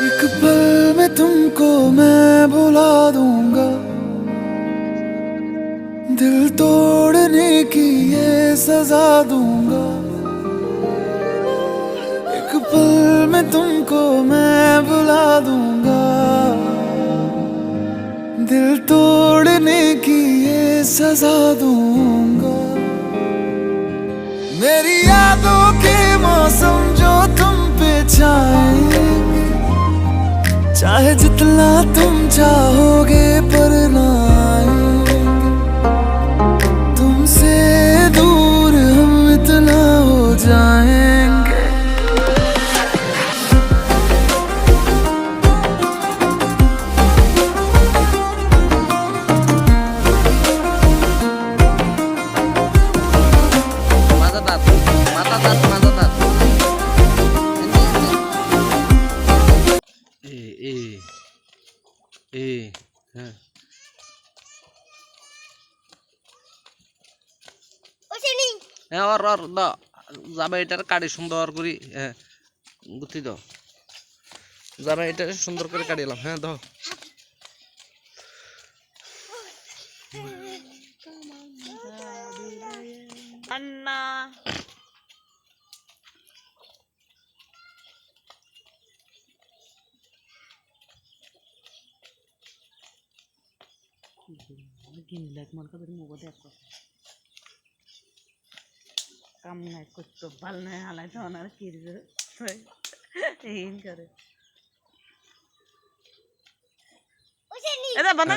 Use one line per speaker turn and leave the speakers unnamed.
एक पल में तुमको मैं भुला दूँगा। दिल तोड़ने की ये सजा दूँगा। एक पल में तुमको मैं भुला दूँगा। दिल तोड़ने की ये सजा दूँगा। मेरी यादों के मौसम जितना तुम चाहोगे पर ना तुमसे दूर हम इतना हो जाएँगे।
माझा दात माझा ए হ্যাঁ হ্যাঁ ওর ওর দ যাবে এটার কাটি সুন্দর করে হ্যাঁ গুতি দাও যাবে এটা সুন্দর করে কাটিলাম হ্যাঁ দাও
লাইট মন করে মুখ দেখো কাম নাই করতো ভাল নাই হালাই তো আর কি করে এটা বানা